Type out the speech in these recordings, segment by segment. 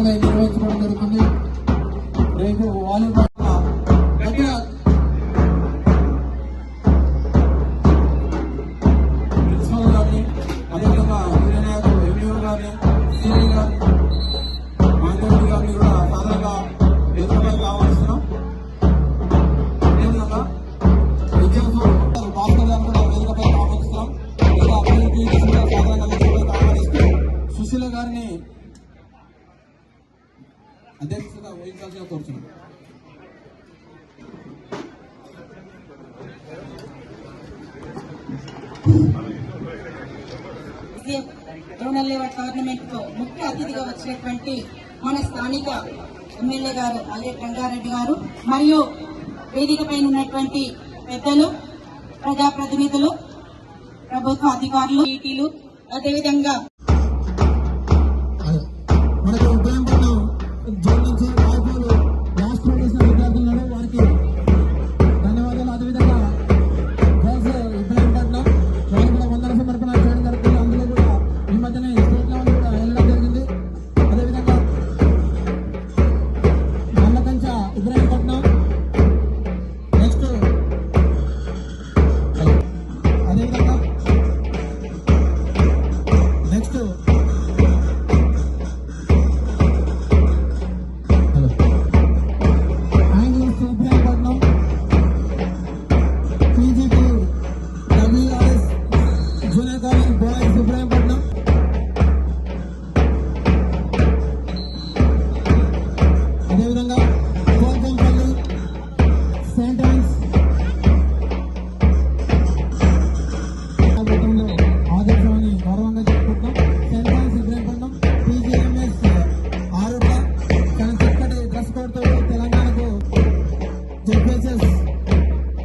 ఘనంగా నిర్వహించడం జరుగుతుంది. రేపు వాలీబాల్ అధ్యక్షత వహించాల్సిన కోరుతున్నాం జోనల్ లెవెల్ టోర్నమెంట్కు ముఖ్య అతిథిగా వచ్చినటువంటి మన స్థానిక ఎమ్మెల్యే గారు అల్లె రంగారెడ్డి గారు మరియు వేదిక పైన ఉన్నటువంటి పెద్దలు ప్రజాప్రతినిధులు ప్రభుత్వ అధికారులు ఈటీలు అదేవిధంగా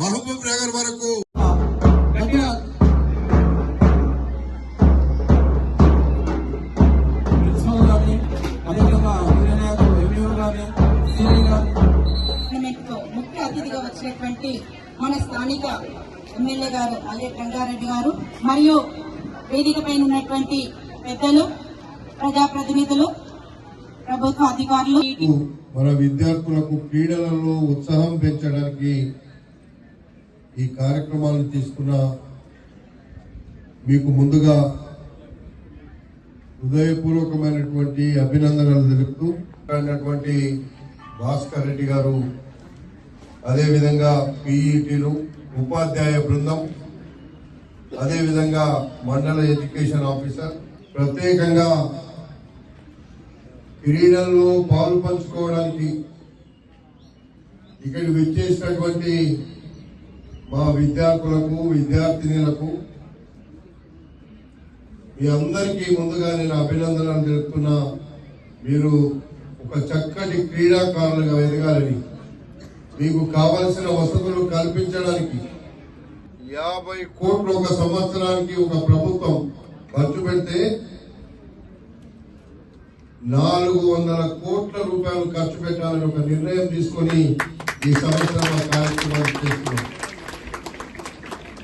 మహబూబ్ నగర్ వరకు. ముఖ్య అతిథిగా వచ్చినటువంటి మన స్థానిక ఎమ్మెల్యే గారు అల్లె రంగారెడ్డి గారు మరియు వేదిక పైన ఉన్నటువంటి పెద్దలు ప్రజాప్రతినిధులు ప్రభుత్వ అధికారులు. మన విద్యార్థులకు క్రీడలలో ఉత్సాహం పెంచడానికి ఈ కార్యక్రమాలను తీసుకున్న మీకు ముందుగా హృదయపూర్వకమైనటువంటి అభినందనలు తెలుపుతూ అయినటువంటి భాస్కర్ రెడ్డి గారు అదేవిధంగా పీఈటీలు ఉపాధ్యాయ బృందం అదేవిధంగా మండల ఎడ్యుకేషన్ ఆఫీసర్ ప్రత్యేకంగా క్రీడల్లో పాలు పంచుకోవడానికి ఇక్కడ విచ్చేసినటువంటి మా విద్యార్థులకు విద్యార్థినులకు మీ అందరికీ ముందుగా నేను అభినందనలు తెలుపుతున్నా. మీరు ఒక చక్కటి క్రీడాకారులుగా ఎదగాలని మీకు కావలసిన వసతులు కల్పించడానికి యాభై కోట్లు ఒక సంవత్సరానికి ఒక ప్రభుత్వం ఖర్చు పెడితే నాలుగు వందల కోట్ల రూపాయలు ఖర్చు పెట్టాలని ఒక నిర్ణయం తీసుకొని ఈ సంవత్సరం కార్యక్రమాన్ని చేస్తున్నాం.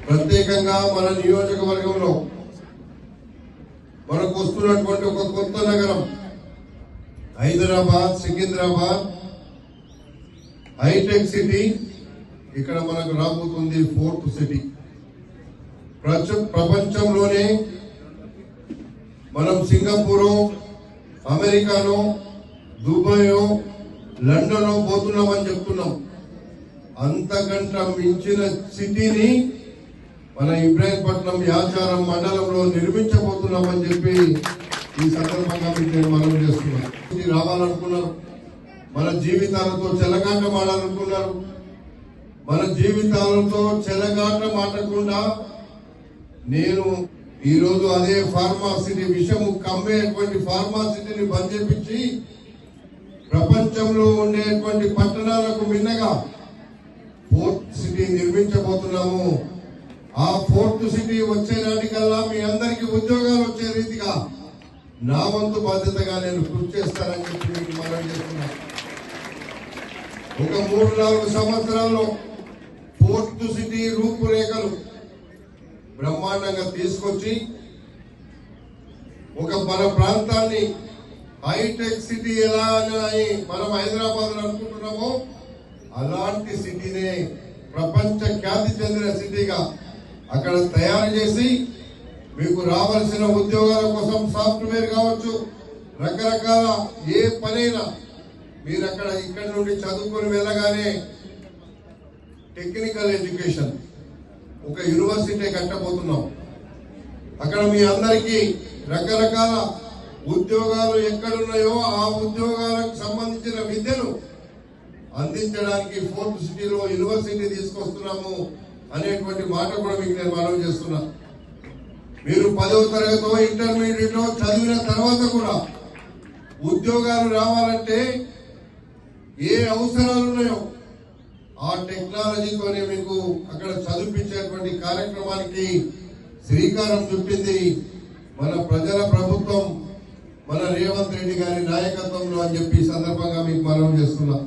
ప్రత్యేకంగా మన నియోజకవర్గంలో మనకు వస్తున్నటువంటి ఒక కొత్త నగరం హైదరాబాద్ సికింద్రాబాద్ హైటెక్ సిటీ ఇక్కడ మనకు రాబోతుంది ఫోర్త్ సిటీ. ప్రచ- ప్రపంచంలోనే మనం సింగపూరు అమెరికాను దుబాయో లండన్ పోతున్నామని చెప్తున్నాం. అంతకంట మించిన సిటీని మన ఇబ్రాహీంపట్నం యాచారం మండలంలో నిర్మించబోతున్నామని చెప్పి ఈ సందర్భంగా మీకు నేను మనం చేస్తున్నాను. రావాలనుకున్నారు. మన జీవితాలతో చెలగాటమాడాలనుకున్నారు మన జీవితాలతో చెలగాటమాడకుండా నేను ఈరోజు అదే ఫార్మాసిటీ విషము కమ్మేటువంటి ఫార్మాసిటీని బంద్ చేపించి ప్రపంచంలో ఉండేటువంటి పట్టణాలకు మిన్నగా ఫోర్త్ సిటీ నిర్మించబోతున్నాము. ఆ ఫోర్త్ సిటీ వచ్చే నాటికల్లా మీ అందరికీ ఉద్యోగాలు వచ్చే రీతిగా నా వంతు బాధ్యతగా నేను కృషి చేస్తానని చెప్పి మీకు మనం చేస్తున్నాను ఒక మూడు నాలుగు సంవత్సరాల్లో ఫోర్త్ సిటీ రూపురేఖలు బ్రహ్మాండంగా తీసుకొచ్చి ఒక మన ప్రాంతాన్ని హైటెక్ సిటీ ఎలా అని మనం హైదరాబాద్ అనుకుంటున్నామో అలాంటి సిటీనే ప్రపంచ ఖ్యాతి చెందిన సిటీగా అక్కడ తయారు చేసి మీకు రావాల్సిన ఉద్యోగాల కోసం సాఫ్ట్వేర్ కావచ్చు రకరకాల ఏ పనైనా మీరు అక్కడ ఇక్కడ నుండి చదువుకొని వెళ్ళగానే టెక్నికల్ ఎడ్యుకేషన్ ఒక యూనివర్సిటీ కట్టబోతున్నాం. అక్కడ మీ అందరికీ రకరకాల ఉద్యోగాలు ఎక్కడున్నాయో ఆ ఉద్యోగాలకు సంబంధించిన విద్యను అందించడానికి ఫోర్త్ సిటీలో యూనివర్సిటీ తీసుకొస్తున్నాము. అనేటువంటి మాట కూడా మీకు నేను మనవి చేస్తున్నా. మీరు పదవ తరగతో ఇంటర్మీడియట్లో చదివిన తర్వాత కూడా ఉద్యోగాలు రావాలంటే ఏ అవసరాలు ఉన్నాయో ఆ టెక్నాలజీతోనే మీకు అక్కడ చదివించేటువంటి కార్యక్రమానికి శ్రీకారం చుట్టింది మన ప్రజల ప్రభుత్వం మన రేవంత్ రెడ్డి గారి నాయకత్వంలో అని చెప్పి సందర్భంగా మీకు మనం చేస్తున్నాం.